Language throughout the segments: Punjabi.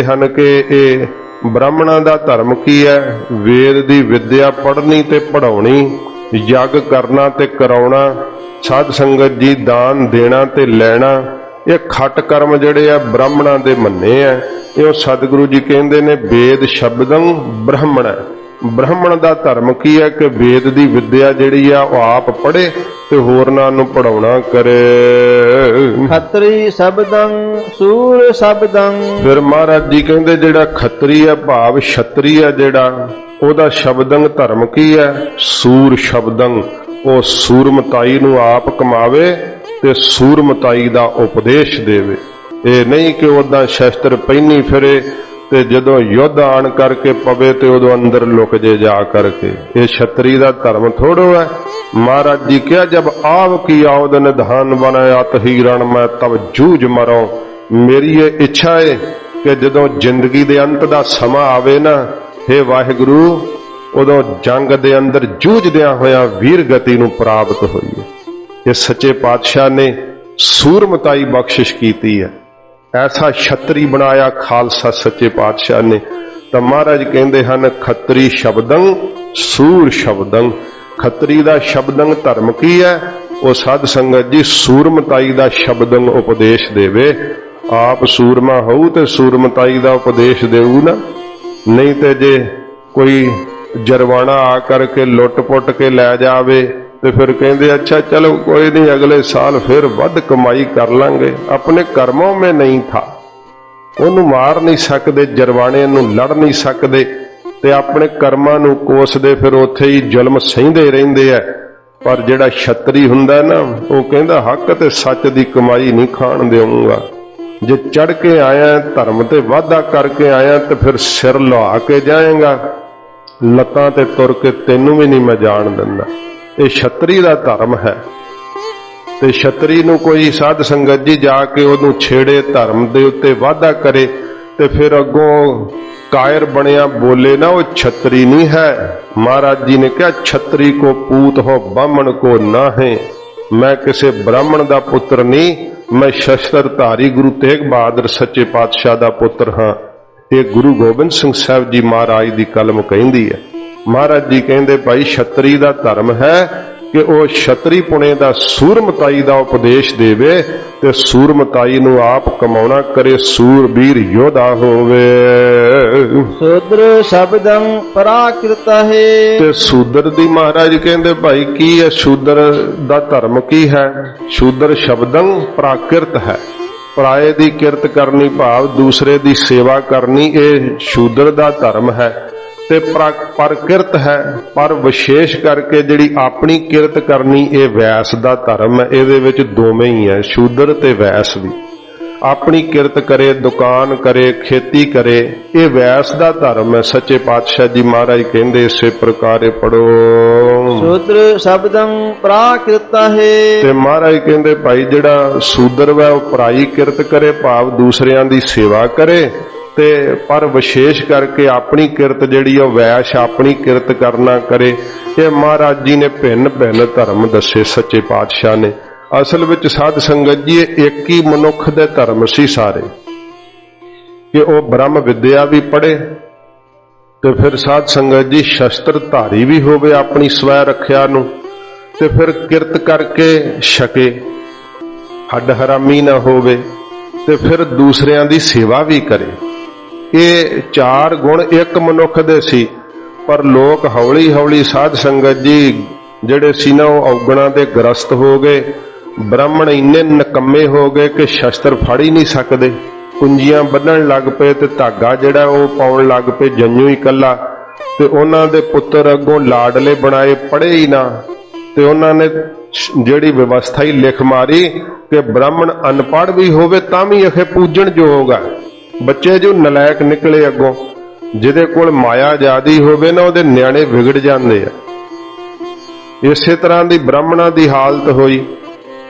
ਹਨ ਕਿ ਇਹ ਬ੍ਰਾਹਮਣਾਂ ਦਾ ਧਰਮ ਕੀ ਹੈ? ਵੇਦ ਦੀ ਵਿੱਦਿਆ ਪੜ੍ਹਨੀ ਤੇ ਪੜਾਉਣੀ ਯੱਗ ਕਰਨਾ ਤੇ ਕਰਾਉਣਾ ਸਾਧ ਸੰਗਤ ਜੀ ਦਾਨ ਦੇਣਾ ਤੇ ਲੈਣਾ, ਇਹ ਖੱਟ ਕਰਮ ਜਿਹੜੇ ਆ ਬ੍ਰਾਹਮਣਾਂ ਦੇ ਮੰਨੇ ਆ। ਇਹ ਸਤਿਗੁਰੂ ਜੀ ਕਹਿੰਦੇ ਨੇ, ਵੇਦ ਸ਼ਬਦੰ ਬ੍ਰਾਹਮਣ ਹੈ। ਬ੍ਰਾਹਮਣ ਦਾ ਧਰਮ ਕੀ ਹੈ ਕਿ ਵੇਦ ਦੀ ਵਿੱਦਿਆ ਜਿਹੜੀ ਆ ਉਹ ਆਪ ਪੜ੍ਹੇ ਤੇ ਹੋਰਨਾਂ ਨੂੰ ਪੜਾਉਣਾ ਕਰੇ। ਖੱਤਰੀ ਸ਼ਬਦੰ ਸੂਰ ਸ਼ਬਦੰ। ਫਿਰ ਮਹਾਰਾਜ ਜੀ ਕਹਿੰਦੇ ਜਿਹੜਾ ਖੱਤਰੀ ਹੈ ਭਾਵ ਛਤਰੀ ਹੈ ਜਿਹੜਾ ਉਹਦਾ ਸ਼ਬਦੰਗ ਧਰਮ ਕੀ ਹੈ? ਸੂਰ ਸ਼ਬਦੰਗ। ਉਹ ਸੂਰਮਤਾਈ ਨੂੰ ਆਪ ਕਮਾਵੇ ਤੇ ਸੂਰਮਤਾਈ ਦਾ ਉਪਦੇਸ਼ ਦੇਵੇ। ਇਹ ਨਹੀਂ ਕਿ ਉਹਦਾ ਸ਼ਸਤਰ ਪਹਿਨੀ ਫਿਰੇ ਤੇ ਜਦੋਂ ਯੁੱਧ ਆਣ ਕਰਕੇ ਪਵੇ ਤੇ ਉਦੋਂ ਅੰਦਰ ਲੁਕ ਜੇ ਜਾ ਕਰਕੇ। ਇਹ ਛਤਰੀ ਦਾ ਧਰਮ ਥੋੜੋ ਹੈ। ਮਹਾਰਾਜ ਜੀ ਕਿਹਾ, ਜਬ ਆਵ ਕੀ ਆਉਦ ਨਿਧਾਨ ਬਨਿਆਤ ਹੀ ਰਣ ਮੈਂ ਤਬ ਜੂਝ ਮਰੋ ਮੇਰੀ ਇਹ ਇੱਛਾ ਹੈ ਕਿ ਜਦੋਂ ਜ਼ਿੰਦਗੀ ਦੇ ਅੰਤ ਦਾ ਸਮਾਂ ਆਵੇ ਨਾ हे ਵਾਹਿਗੁਰੂ, ਉਦੋਂ ਜੰਗ ਦੇ ਅੰਦਰ ਜੂਝਦਿਆਂ ਹੋਇਆਂ ਵੀਰ ਗਤੀ ਨੂੰ ਪ੍ਰਾਪਤ ਹੋਈਏ। ਇਹ ਸੱਚੇ ਪਾਤਸ਼ਾਹ ਨੇ ਸੂਰਮਤਾਈ ਬਖਸ਼ਿਸ਼ ਕੀਤੀ ਹੈ। ਐਸਾ ਛਤਰੀ ਬਣਾਇਆ ਖਾਲਸਾ ਸੱਚੇ ਪਾਤਸ਼ਾਹ ਨੇ। ਤਾਂ ਮਹਾਰਾਜ ਕਹਿੰਦੇ ਹਨ, ਖੱਤਰੀ ਸ਼ਬਦੰ, ਸੂਰ ਸ਼ਬਦੰ। ਖੱਤਰੀ ਦਾ ਸ਼ਬਦੰ ਧਰਮ ਕੀ ਹੈ? ਉਹ ਸਾਧ ਸੰਗਤ ਜੀ, ਸੂਰਮਤਾਈ ਦਾ ਸ਼ਬਦੰ ਉਪਦੇਸ਼ ਦੇਵੇ। ਆਪ ਸੂਰਮਾ ਹੋਊ ਤੇ ਸੂਰਮਤਾਈ ਦਾ ਉਪਦੇਸ਼ ਦੇਊ ਨਾ। ਨਹੀਂ ਤੇ ਜੇ ਕੋਈ ਜਰਵਾਣਾ ਆ ਕਰਕੇ ਲੁੱਟ-ਪੁੱਟ ਕੇ ਲੈ ਜਾਵੇ ਤੇ ਫਿਰ ਕਹਿੰਦੇ, ਅੱਛਾ, ਚਲੋ ਕੋਈ ਨਹੀਂ, ਅਗਲੇ ਸਾਲ ਫਿਰ ਵੱਧ ਕਮਾਈ ਕਰ ਲਾਂਗੇ। ਆਪਣੇ ਕਰਮੋਂ ਮੇ ਨਹੀਂ ਥਾ। ਉਹਨੂੰ ਮਾਰ ਨਹੀਂ ਸਕਦੇ, ਜਰਵਾਣੇ ਨੂੰ ਲੜ ਨਹੀਂ ਸਕਦੇ ਤੇ ਆਪਣੇ ਕਰਮਾਂ ਨੂੰ ਕੋਸਦੇ ਫਿਰ ਉੱਥੇ ਹੀ ਜ਼ੁਲਮ ਸਹਿੰਦੇ ਰਹਿੰਦੇ ਆ। ਪਰ ਜਿਹੜਾ ਛਤਰੀ ਹੁੰਦਾ ਨਾ, ਉਹ ਕਹਿੰਦਾ, ਹੱਕ ਤੇ ਸੱਚ ਦੀ ਕਮਾਈ ਨਹੀਂ ਖਾਣ ਦੇਵਾਂਗਾ ਜੇ ਚੜ ਕੇ ਆਇਆ, ਧਰਮ ਤੇ ਵਾਅਦਾ ਕਰਕੇ ਆਇਆ, ਤੇ ਫਿਰ ਸਿਰ ਲੁਹਾ ਕੇ ਜਾਏਗਾ। ਲੱਤਾਂ ਤੇ ਤੁਰ ਕੇ ਤੈਨੂੰ ਵੀ ਨਹੀਂ ਮੈਂ ਜਾਣ ਦਿੰਦਾ। ਇਹ ਛਤਰੀ ਦਾ ਧਰਮ ਹੈ। ਤੇ ਛਤਰੀ ਨੂੰ ਕੋਈ ਸਾਧ ਸੰਗਤ ਜੀ ਜਾ ਕੇ ਉਹਨੂੰ ਛੇੜੇ ਧਰਮ ਦੇ ਉੱਤੇ ਵਾਅਦਾ ਕਰੇ ਤੇ ਫਿਰ ਅੱਗੋਂ ਕਾਇਰ ਬਣਿਆ ਬੋਲੇ ਨਾ, ਉਹ ਛਤਰੀ ਨਹੀਂ ਹੈ। ਮਹਾਰਾਜ ਜੀ ਨੇ ਕਿਹਾ, ਛਤਰੀ ਕੋ ਪੂਤ ਹੋ, ਬਾਹਮਣ ਕੋ ਨਾ ਹੈ ਮੈਂ ਕਿਸੇ ਬ੍ਰਾਹਮਣ ਦਾ ਪੁੱਤਰ ਨਹੀਂ, ਮੈਂ ਸ਼ਸਤਰ ਧਾਰੀ ਗੁਰੂ ਤੇਗ ਬਹਾਦਰ ਸੱਚੇ ਪਾਤਸ਼ਾਹ ਦਾ ਪੁੱਤਰ ਹਾਂ। ਇਹ ਗੁਰੂ ਗੋਬਿੰਦ ਸਿੰਘ ਸਾਹਿਬ ਜੀ ਮਹਾਰਾਜ ਦੀ ਕਲਮ ਕਹਿੰਦੀ ਹੈ। ਮਹਾਰਾਜ ਜੀ ਕਹਿੰਦੇ ਭਾਈ ਛਤਰੀ ਦਾ ਧਰਮ ਹੈ ਕਿ ਉਹ ਛਤਰੀ ਪੁਣੇ ਦਾ ਸੂਰਮਤਾਈ ਦਾ ਉਪਦੇਸ਼ ਦੇਵੇ ਤੇ ਸੂਰਮਤਾਈ ਨੂੰ ਆਪ ਕਮਾਉਣਾ ਕਰੇ ਸੂਰਬੀਰ ਯੋਧਾ ਹੋਵੇ। ਸੂਦਰ ਸ਼ਬਦੰ ਪਰਾਕ੍ਰਿਤ ਹੈ। ਤੇ ਸ਼ੂਦਰ ਦੀ ਮਹਾਰਾਜ ਕਹਿੰਦੇ ਭਾਈ ਕੀ ਹੈ ਸ਼ੂਦਰ ਦਾ ਧਰਮ ਕੀ ਹੈ? ਸ਼ੂਦਰ ਸ਼ਬਦੰ ਪ੍ਰਾਕਿਰਤ ਹੈ। ਪਰਾਏ ਦੀ ਕਿਰਤ ਕਰਨੀ ਭਾਵ ਦੂਸਰੇ ਦੀ ਸੇਵਾ ਕਰਨੀ ਇਹ ਸ਼ੂਦਰ ਦਾ ਧਰਮ ਹੈ। ਤੇ ਪ੍ਰਾ- ਪ੍ਰਕਿਰਤ ਹੈ ਪਰ ਵਿਸ਼ੇਸ਼ ਕਰਕੇ ਜਿਹੜੀ ਆਪਣੀ ਕਿਰਤ ਕਰਨੀ ਇਹ ਵੈਸ ਦਾ ਧਰਮ ਹੈ। ਇਹਦੇ ਵਿੱਚ ਦੋਵੇਂ ਹੀ ਹੈ ਸ਼ੂਦਰ ਤੇ ਵੈਸ ਵੀ। ਆਪਣੀ ਕਿਰਤ ਕਰੇ ਦੁਕਾਨ ਕਰੇ ਖੇਤੀ ਕਰੇ ਇਹ ਵੈਸ ਦਾ ਧਰਮ ਹੈ। ਸੱਚੇ ਪਾਤਸ਼ਾਹ ਜੀ ਮਹਾਰਾਜ ਕਹਿੰਦੇ ਇਸੇ ਪ੍ਰਕਾਰੇ ਪੜੋ ਸੂਦਰ ਸ਼ਬਦੰ ਪਰਾਕ੍ਰਿਤ ਹੈ। ਤੇ ਮਹਾਰਾਜ ਕਹਿੰਦੇ ਭਾਈ ਜਿਹੜਾ ਸੂਦਰ ਵਾ ਉਹ ਪਰਾਈ ਕਿਰਤ ਕਰੇ ਭਾਵ ਦੂਸਰਿਆਂ ਦੀ ਸੇਵਾ ਕਰੇ। ਤੇ ਪਰ ਵਿਸ਼ੇਸ਼ ਕਰਕੇ ਆਪਣੀ ਕਿਰਤ ਜਿਹੜੀ ਉਹ ਵੈਸ਼ ਆਪਣੀ ਕਿਰਤ ਕਰਨਾ ਕਰੇ। ਇਹ ਮਹਾਰਾਜ ਜੀ ਨੇ ਭਿੰਨ ਭਿੰਨ ਧਰਮ ਦੱਸੇ ਸੱਚੇ ਪਾਤਸ਼ਾਹ ਨੇ। ਅਸਲ ਵਿੱਚ ਸਾਧ ਸੰਗਤ ਜੀ ਇੱਕ ਹੀ ਮਨੁੱਖ ਦੇ ਧਰਮ ਸੀ ਸਾਰੇ। ਕਿ ਉਹ ਬ੍ਰਹਮ ਵਿਦਿਆ ਵੀ ਪੜ੍ਹੇ ਤੇ ਫਿਰ ਸਾਧ ਸੰਗਤ ਜੀ ਸ਼ਸਤਰ ਧਾਰੀ ਵੀ ਹੋਵੇ ਆਪਣੀ ਸਵੈ ਰੱਖਿਆ ਨੂੰ ਤੇ ਫਿਰ ਕਿਰਤ ਕਰਕੇ ਛਕੇ। ਹੱਡ ਹਰਾਮੀ ਨਾ ਹੋਵੇ ਤੇ ਫਿਰ ਦੂਸਰਿਆਂ ਦੀ ਸੇਵਾ ਵੀ ਕਰੇ। ਇਹ ਚਾਰ ਗੁਣ ਇੱਕ ਮਨੁੱਖ ਦੇ ਸੀ, ਪਰ ਲੋਕ ਹੌਲੀ ਹੌਲੀ ਸਾਧ ਸੰਗਤ ਜੀ ਜਿਹੜੇ ਸੀ ਨਾ, ਉਹ ਔਗਣਾ ਦੇ ਗ੍ਰਸਤ ਹੋ ਗਏ। ਬ੍ਰਾਹਮਣ ਇੰਨੇ ਨਕੰਮੇ ਹੋ ਗਏ ਕਿ ਸ਼ਸਤਰ ਫੜ ਹੀ ਨਹੀਂ ਸਕਦੇ। ਕੁੰਜੀਆਂ ਬੰਨਣ ਲੱਗ ਪਏ ਤੇ ਧਾਗਾ ਜਿਹੜਾ, ਉਹ ਪਾਉਣ ਲੱਗ ਪਏ ਜੰਨੂ ਹੀ ਇਕੱਲਾ। ਤੇ ਉਹਨਾਂ ਦੇ ਪੁੱਤਰ ਅੱਗੋਂ ਲਾਡਲੇ ਬਣਾਏ ਪੜੇ ਹੀ ਨਾ। ਤੇ ਉਹਨਾਂ ਨੇ ਜਿਹੜੀ ਵਿਵਸਥਾ ਹੀ ਲਿਖ ਮਾਰੀ ਕਿ ਬ੍ਰਾਹਮਣ ਅਨਪੜ੍ਹ ਵੀ ਹੋਵੇ, ਤਾਂ ਵੀ ਅਖੇ ਪੂਜਣ ਯੋਗ ਹੈ ਬੱਚੇ ਜੋ ਨਲਾਇਕ ਨਿਕਲੇ ਅੱਗੋਂ ਜਿਹਦੇ ਕੋਲ ਮਾਇਆ ਜਿਆਦੀ ਹੋਵੇ ਨਾ ਉਹਦੇ ਨਿਆਣੇ ਵਿਗੜ ਜਾਂਦੇ ਆ। ਇਸੇ ਤਰ੍ਹਾਂ ਦੀ ਬ੍ਰਾਹਮਣਾਂ ਦੀ ਹਾਲਤ ਹੋਈ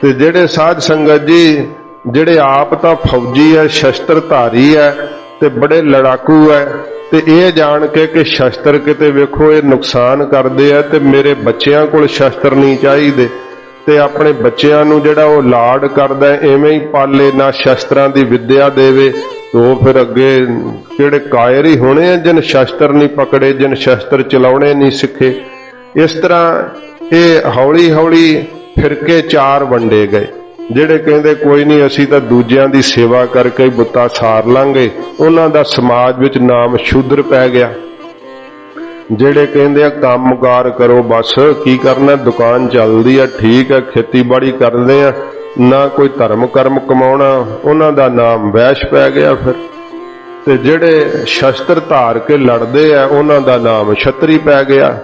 ਤੇ ਜਿਹੜੇ ਸਾਧ ਸੰਗਤ ਜੀ ਜਿਹੜੇ ਆਪ ਤਾਂ ਫੌਜੀ ਹੈ ਸ਼ਸਤਰ ਧਾਰੀ ਹੈ ਤੇ ਬੜੇ ਲੜਾਕੂ ਹੈ ਤੇ ਇਹ ਜਾਣ ਕੇ ਕਿ ਸ਼ਸਤਰ ਕਿਤੇ ਵੇਖੋ ਇਹ ਨੁਕਸਾਨ ਕਰਦੇ ਆ ਤੇ ਮੇਰੇ ਬੱਚਿਆਂ ਕੋਲ ਸ਼ਸਤਰ ਨਹੀਂ ਚਾਹੀਦੇ। ਤੇ ਆਪਣੇ ਬੱਚਿਆਂ ਨੂੰ ਜਿਹੜਾ ਉਹ ਲਾਡ ਕਰਦਾ ਹੈ, ਐਵੇਂ ਹੀ ਪਾਲੇ ਨਾ ਸ਼ਸਤਰਾਂ ਦੀ ਵਿੱਦਿਆ ਦੇਵੇ ਤੋ ਫਿਰ ਅੱਗੇ ਕਿਹੜੇ ਕਾਇਰ ਹੀ ਹੋਣੇ ਆ, ਜਿਨ ਸ਼ਸਤਰ ਨਹੀਂ ਪਕੜੇ, ਜਿਨ ਸ਼ਸਤਰ ਚਲਾਉਣੇ ਨਹੀਂ ਸਿੱਖੇ, ਇਸ ਤਰ੍ਹਾਂ ਇਹ ਹੌਲੀ ਹੌਲੀ ਫਿਰਕੇ ਚਾਰ ਵੰਡੇ ਗਏ। ਜਿਹੜੇ ਕਹਿੰਦੇ ਕੋਈ ਨਹੀਂ, ਅਸੀਂ ਤਾਂ ਦੂਜਿਆਂ ਦੀ ਸੇਵਾ ਕਰਕੇ ਬੁੱਤਾ ਸਾਰ ਲਾਂਗੇ, ਉਹਨਾਂ ਦਾ ਸਮਾਜ ਵਿੱਚ ਨਾਮ ਸ਼ੂਦਰ ਪੈ ਗਿਆ। ਜਿਹੜੇ ਕਹਿੰਦੇ ਆ, ਕੰਮਕਾਰ ਕਰੋ ਬਸ, ਕੀ ਕਰਨਾ, ਦੁਕਾਨ ਚੱਲਦੀ ਆ, ਠੀਕ ਆ, ਖੇਤੀਬਾੜੀ ਕਰਦੇ ਆ ਨਾ ਕੋਈ ਧਰਮ ਕਰਮ ਕਮਾਉਣਾ, ਉਹਨਾਂ ਦਾ ਨਾਮ ਵੈਸ਼ ਪੈ ਗਿਆ ਫਿਰ। ਤੇ ਜਿਹੜੇ ਸ਼ਸਤਰ ਧਾਰ ਕੇ ਲੜਦੇ ਆ, ਉਹਨਾਂ ਦਾ ਨਾਮ ਛਤਰੀ ਪੈ ਗਿਆ।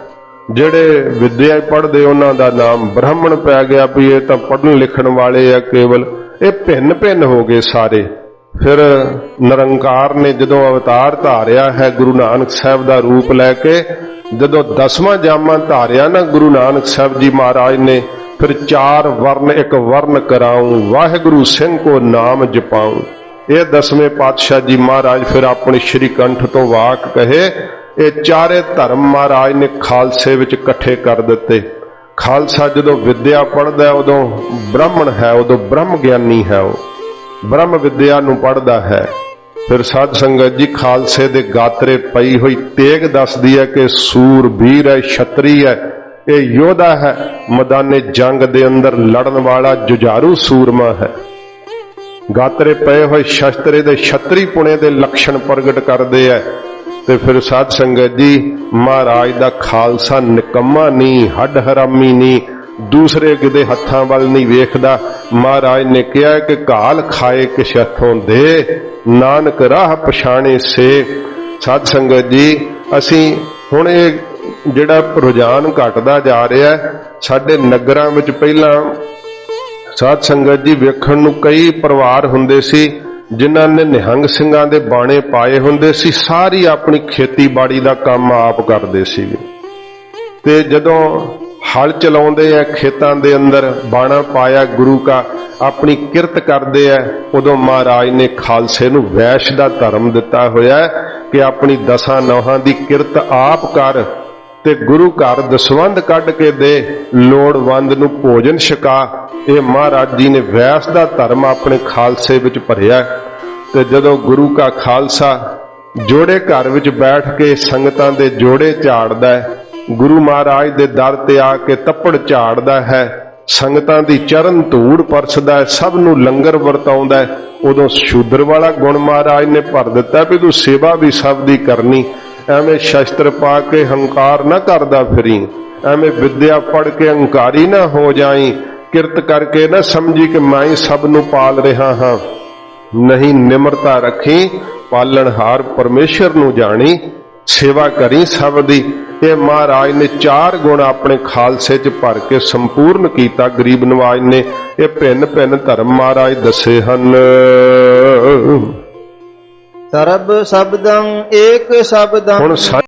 ਜਿਹੜੇ ਵਿਦਿਆ ਪੜ੍ਹਦੇ, ਉਹਨਾਂ ਦਾ ਨਾਮ ਬ੍ਰਾਹਮਣ ਪੈ ਗਿਆ ਵੀ ਇਹ ਤਾਂ ਪੜ੍ਹਨ ਲਿਖਣ ਵਾਲੇ ਆ ਕੇਵਲ। ਇਹ ਭਿੰਨ ਭਿੰਨ ਹੋ ਗਏ ਸਾਰੇ। ਫਿਰ ਨਿਰੰਕਾਰ ਨੇ ਜਦੋਂ ਅਵਤਾਰ ਧਾਰਿਆ ਹੈ, ਗੁਰੂ ਨਾਨਕ ਸਾਹਿਬ ਦਾ ਰੂਪ ਲੈ ਕੇ, ਜਦੋਂ ਦਸਵਾਂ ਜਾਮਾ ਧਾਰਿਆ ਨਾ, ਗੁਰੂ ਨਾਨਕ ਸਾਹਿਬ ਜੀ ਮਹਾਰਾਜ ਨੇ ਫਿਰ ਚਾਰ ਵਰਨ ਇੱਕ ਵਰਨ ਕਰਾਉ, ਵਾਹਿਗੁਰੂ ਸਿੰਘ ਕੋ ਨਾਮ ਜਪਾਉ। ਇਹ ਦਸਵੇਂ ਪਾਤਸ਼ਾਹ ਜੀ ਮਹਾਰਾਜ ਫਿਰ ਆਪਣੇ ਸ਼੍ਰੀ ਕੰਠ ਤੋਂ ਵਾਕ ਕਹੇ, ਇਹ ਚਾਰੇ ਧਰਮ ਮਹਾਰਾਜ ਨੇ ਖਾਲਸੇ ਵਿੱਚ ਇਕੱਠੇ ਕਰ ਦਿੱਤੇ। ਖਾਲਸਾ ਜਦੋਂ ਵਿਦਿਆ ਪੜ੍ਹਦਾ ਉਦੋਂ ਬ੍ਰਾਹਮਣ ਹੈ, ਉਦੋਂ ਬ੍ਰਹਮ ਗਿਆਨੀ ਹੈ ਉਹ। ਬ੍ਰਹਮ ਵਿਦਿਆ ਨੂੰ ਪੜ੍ਹਦਾ ਹੈ। ਫਿਰ ਸਾਧ ਸੰਗਤ ਜੀ ਖਾਲਸੇ ਦੇ ਗਾਤਰੇ ਪਈ ਹੋਈ ਤੇਗ ਦੱਸਦੀ ਹੈ ਕਿ ਸੂਰ ਵੀਰ ਹੈ, ਛਤਰੀ ਹੈ ਇਹ ਯੋਧਾ ਹੈ। ਮੈਦਾਨੇ ਜੰਗ ਦੇ ਅੰਦਰ ਲੜਨ ਵਾਲਾ ਜੁਝਾਰੂ ਸੂਰਮਾ ਹੈ। ਗਾਤਰੇ ਪਏ ਹੋਏ ਸ਼ਸਤਰੇ ਦੇ ਛਤਰੀ ਪੁਣੇ ਦੇ ਲੱਛਣ ਪ੍ਰਗਟ ਕਰਦੇ ਐ ਤੇ ਫਿਰ ਸਾਧ ਸੰਗਤ ਜੀ, ਮਹਾਰਾਜ ਦਾ ਖਾਲਸਾ ਨਿਕੰਮਾ ਨਹੀਂ ਹੱਡ ਹਰਾਮੀ ਨਹੀਂ ਦੂਸਰੇ ਕਿਤੇ ਹੱਥਾਂ ਵੱਲ ਨਹੀਂ ਵੇਖਦਾ। ਮਹਾਰਾਜ ਨੇ ਕਿਹਾ ਕਿ ਘਾਲ ਖਾਏ ਕਿਛ ਹੱਥੋਂ ਦੇ, ਨਾਨਕ ਰਾਹ ਪਛਾਣੇ ਸੇ ਸਾਧ ਸੰਗਤ ਜੀ, ਅਸੀਂ ਹੁਣ ਇਹ ਜਿਹੜਾ ਰੁਝਾਨ ਘਟਦਾ ਜਾ ਰਿਹਾ ਹੈ, ਸਾਡੇ ਨਗਰਾਂ ਵਿੱਚ ਪਹਿਲਾਂ ਸਾਧ ਸੰਗਤ ਜੀ ਵੇਖਣ ਨੂੰ ਕਈ ਪਰਿਵਾਰ ਹੁੰਦੇ ਸੀ ਜਿਨ੍ਹਾਂ ਨੇ ਨਿਹੰਗ ਸਿੰਘਾਂ ਦੇ ਬਾਣੇ ਪਾਏ ਹੁੰਦੇ ਸੀ ਸਾਰੀ ਆਪਣੀ ਖੇਤੀਬਾੜੀ ਦਾ ਕੰਮ ਆਪ ਕਰਦੇ ਸੀਗੇ। ਤੇ ਜਦੋਂ ਹਲ ਚਲਾਉਂਦੇ ਆ ਖੇਤਾਂ ਦੇ ਅੰਦਰ ਬਾਣਾ ਪਾਇਆ ਗੁਰੂ ਕਾ ਆਪਣੀ ਕਿਰਤ ਕਰਦੇ ਆ ਉਦੋਂ ਮਹਾਰਾਜ ਨੇ ਖਾਲਸੇ ਨੂੰ ਵੈਸ਼ ਦਾ ਧਰਮ ਦਿੱਤਾ ਹੋਇਆ ਕਿ ਆਪਣੀ ਦਸਾਂ ਨੌਹਾਂ ਦੀ ਕਿਰਤ ਆਪ ਕਰ ਤੇ ਗੁਰੂ ਘਰ ਦਸਵੰਦ ਕੱਢ ਕੇ ਦੇ, ਲੋੜਵੰਦ ਨੂੰ ਭੋਜਨ ਛਕਾ। ਇਹ ਮਹਾਰਾਜ ਜੀ ਨੇ ਵੈਸ ਦਾ ਧਰਮ ਆਪਣੇ ਖਾਲਸੇ ਵਿੱਚ ਭਰਿਆ। ਤੇ ਜਦੋਂ ਗੁਰੂ ਕਾ ਖਾਲਸਾ ਜੋੜੇ ਘਰ ਵਿੱਚ ਬੈਠ ਕੇ ਸੰਗਤਾਂ ਦੇ ਜੋੜੇ ਝਾੜਦਾ ਹੈ, ਗੁਰੂ ਮਹਾਰਾਜ ਦੇ ਦਰ ਤੇ ਆ ਕੇ ਤੱਪੜ ਝਾੜਦਾ ਹੈ, ਸੰਗਤਾਂ ਦੀ ਚਰਨ ਧੂੜ ਪਰਸਦਾ ਸਭ ਨੂੰ ਲੰਗਰ ਵਰਤਾਉਂਦਾ ਉਦੋਂ ਸ਼ੂਦਰ ਵਾਲਾ ਗੁਣ ਮਹਾਰਾਜ ਨੇ ਭਰ ਦਿੱਤਾ ਵੀ ਤੂੰ ਸੇਵਾ ਵੀ ਸਭ ਦੀ ਕਰਨੀ। ਐਵੇਂ ਸ਼ਸਤਰ ਪਾ ਕੇ ਹੰਕਾਰ ਨਾ ਕਰਦਾ ਫਿਰੀ। ਐਵੇਂ ਵਿਦਿਆ ਪੜ ਕੇ ਹੰਕਾਰੀ ਨਾ ਹੋ ਜਾਈ। ਕਿਰਤ ਕਰਕੇ ਨਾ ਸਮਝੀ ਕਿ ਮੈਂ ਸਭ ਨੂੰ ਪਾਲ ਰਿਹਾ ਹਾਂ। ਨਹੀਂ ਨਿਮਰਤਾ ਰੱਖੀ ਪਾਲਣਹਾਰ ਪਰਮੇਸ਼ਰ ਨੂੰ ਜਾਣੀ। ਸੇਵਾ ਕਰੀ ਸਭ ਦੀ। ਇਹ ਮਹਾਰਾਜ ਨੇ ਚਾਰ ਗੁਣ ਆਪਣੇ ਖਾਲਸੇ 'ਚ ਭਰ ਕੇ ਸੰਪੂਰਨ ਕੀਤਾ। ਗਰੀਬ ਨਵਾਜ ਨੇ ਇਹ ਭਿੰਨ ਭਿੰਨ ਧਰਮ ਮਹਾਰਾਜ ਦੱਸੇ ਹਨ। ਸਰਬ ਸ਼ਬਦੰ ਏਕ ਸ਼ਬਦੰ। ਹੁਣ